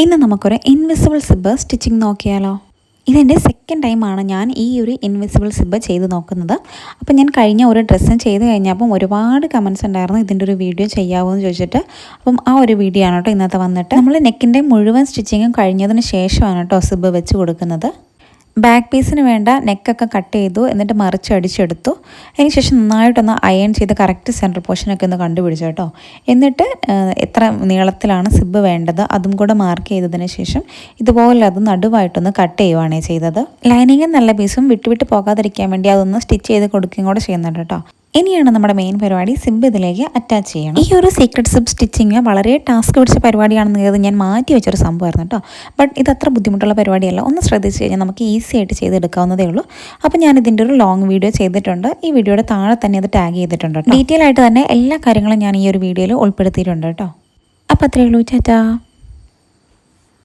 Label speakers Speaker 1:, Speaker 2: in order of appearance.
Speaker 1: ഇന്ന് നമുക്കൊരു invisible zip stitching നോക്കിയാലോ? ഇതെന്റെ സെക്കൻഡ് ടൈമാണ് ഞാൻ ഈ ഒരു ഇൻവിസിബിൾ സിബ് ചെയ്ത് നോക്കുന്നത്. അപ്പം ഞാൻ കഴിഞ്ഞ ഒരു ഡ്രസ്സും ചെയ്ത് കഴിഞ്ഞപ്പം ഒരുപാട് കമൻസ് ഉണ്ടായിരുന്നു ഇതിന്റെ ഒരു വീഡിയോ ചെയ്യാവോ എന്ന് ചോദിച്ചിട്ട്. അപ്പം ആ ഒരു വീഡിയോ ആണ് കേട്ടോ ഇന്നത്തെ വന്നിട്ട്. നമ്മൾ നെക്കിന്റെ മുഴുവൻ സ്റ്റിച്ചിങ്ങും കഴിഞ്ഞതിന് ശേഷമാണ് കേട്ടോ സിബ് വെച്ച് കൊടുക്കുന്നത്. ബാക്ക് പീസിന് വേണ്ട നെക്കൊക്കെ കട്ട് ചെയ്തു എന്നിട്ട് മറിച്ച് അടിച്ചെടുത്തു. അതിനുശേഷം നന്നായിട്ടൊന്ന് അയൺ ചെയ്ത് കറക്റ്റ് സെൻട്രൽ പോർഷനൊക്കെ ഒന്ന് കണ്ടുപിടിച്ചു കേട്ടോ എന്നിട്ട് എത്ര നീളത്തിലാണ് സിബ് വേണ്ടത് അതും കൂടെ മാർക്ക് ചെയ്തതിന് ശേഷം ഇതുപോലെ അത് നടുവായിട്ടൊന്ന് കട്ട് ചെയ്യുവാണ് ചെയ്തത്. ലൈനിങ്ങും നല്ല പീസും വിട്ടുവിട്ട് വിട്ട് പോകാതിരിക്കാൻ വേണ്ടി അതൊന്ന് സ്റ്റിച്ച് ചെയ്ത് കൊടുക്കുകയും കൂടെ ചെയ്യുന്നുണ്ട് കേട്ടോ ഇനിയാണ് നമ്മുടെ മെയിൻ പരിപാടി. സിബ് ഇതിലേക്ക് അറ്റാച്ച് ചെയ്യണം. ഈ ഒരു സീക്രട്ട് സിബ് സ്റ്റിച്ചിങ് വളരെ ടാസ്ക് പിടിച്ച പരിപാടിയാണെന്ന് കരുതി ഞാൻ മാറ്റി വെച്ചൊരു സംഭവമായിരുന്നു കേട്ടോ. ബട്ട് ഇത് അത്ര ബുദ്ധിമുട്ടുള്ള പരിപാടിയല്ല. ഒന്ന് ശ്രദ്ധിച്ച് കഴിഞ്ഞാൽ നമുക്ക് ഈസി ആയിട്ട് ചെയ്തെടുക്കാവുന്നതേ ഉള്ളൂ. അപ്പോൾ ഞാൻ ഇതിന്റെ ഒരു ലോങ് വീഡിയോ ചെയ്തിട്ടുണ്ട്. ഈ വീഡിയോയുടെ താഴെ തന്നെ അത് ടാഗ് ചെയ്തിട്ടുണ്ട് ഡീറ്റെയിൽ ആയിട്ട് തന്നെ എല്ലാ കാര്യങ്ങളും ഞാൻ ഈ ഒരു വീഡിയോയിൽ ഉൾപ്പെടുത്തിയിട്ടുണ്ട് കേട്ടോ. അപ്പോൾ അത്രയേ ഉള്ളൂ. ചാറ്റാ